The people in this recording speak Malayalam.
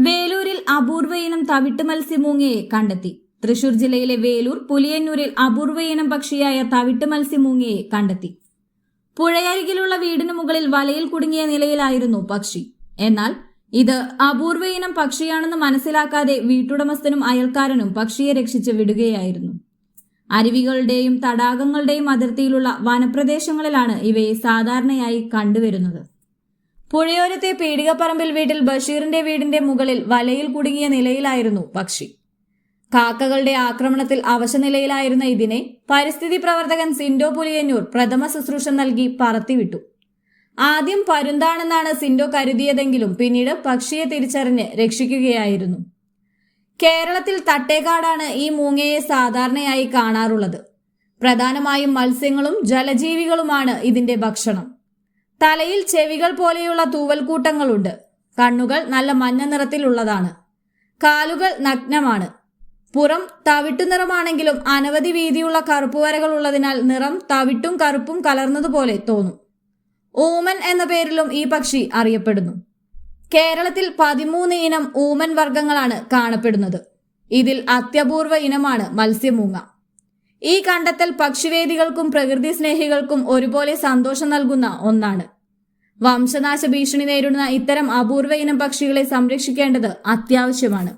വേലൂരിൽ അപൂർവയിനം തവിട്ട് മത്സ്യമൂങ്ങയെ കണ്ടെത്തി. തൃശൂർ ജില്ലയിലെ വേലൂർ പുലിയന്നൂരിൽ അപൂർവയിനം പക്ഷിയായ തവിട്ട് മത്സ്യമൂങ്ങയെ കണ്ടെത്തി. പുഴയരികിലുള്ള വീടിനു മുകളിൽ വലയിൽ കുടുങ്ങിയ നിലയിലായിരുന്നു പക്ഷി. എന്നാൽ ഇത് അപൂർവയിനം പക്ഷിയാണെന്ന് മനസ്സിലാക്കാതെ വീട്ടുടമസ്ഥനും അയൽക്കാരനും പക്ഷിയെ രക്ഷിച്ച് വിടുകയായിരുന്നു. അരുവികളുടെയും തടാകങ്ങളുടെയും അതിർത്തിയിലുള്ള വനപ്രദേശങ്ങളിലാണ് ഇവയെ സാധാരണയായി കണ്ടുവരുന്നത്. പുഴയോരത്തെ പീടികപ്പറമ്പിൽ വീട്ടിൽ ബഷീറിന്റെ വീടിന്റെ മുകളിൽ വലയിൽ കുടുങ്ങിയ നിലയിലായിരുന്നു പക്ഷി. കാക്കകളുടെ ആക്രമണത്തിൽ അവശനിലയിലായിരുന്ന ഇതിനെ പരിസ്ഥിതി പ്രവർത്തകൻ സിൻഡോ പുലിയന്നൂർ പ്രഥമ ശുശ്രൂഷ നൽകി പറത്തിവിട്ടു. ആദ്യം പരുന്താണെന്നാണ് സിൻഡോ കരുതിയതെങ്കിലും പിന്നീട് പക്ഷിയെ തിരിച്ചറിഞ്ഞ് രക്ഷിക്കുകയായിരുന്നു. കേരളത്തിൽ തട്ടേക്കാടാണ് ഈ മൂങ്ങയെ സാധാരണയായി കാണാറുള്ളത്. പ്രധാനമായും മത്സ്യങ്ങളും ജലജീവികളുമാണ് ഇതിന്റെ ഭക്ഷണം. തലയിൽ ചെവികൾ പോലെയുള്ള തൂവൽക്കൂട്ടങ്ങളുണ്ട്. കണ്ണുകൾ നല്ല മഞ്ഞ നിറത്തിലുള്ളതാണ്. കാലുകൾ നഗ്നമാണ്. പുറം തവിട്ടു നിറമാണെങ്കിലും അനവധി വീതിയുള്ള കറുപ്പ് വരകൾ ഉള്ളതിനാൽ നിറം തവിട്ടും കറുപ്പും കലർന്നതുപോലെ തോന്നും. ഊമൻ എന്ന പേരിലും ഈ പക്ഷി അറിയപ്പെടുന്നു. കേരളത്തിൽ പതിമൂന്ന് ഇനം ഊമൻ വർഗങ്ങളാണ് കാണപ്പെടുന്നത്. ഇതിൽ അത്യപൂർവ ഇനമാണ് മത്സ്യമൂങ്ങ. ഈ കണ്ടെത്തൽ പക്ഷിവേദികൾക്കും പ്രകൃതി സ്നേഹികൾക്കും ഒരുപോലെ സന്തോഷം നൽകുന്ന ഒന്നാണ്. വംശനാശ ഭീഷണി നേരിടുന്ന ഇത്തരം അപൂർവ ഇനം പക്ഷികളെ സംരക്ഷിക്കേണ്ടത് അത്യാവശ്യമാണ്.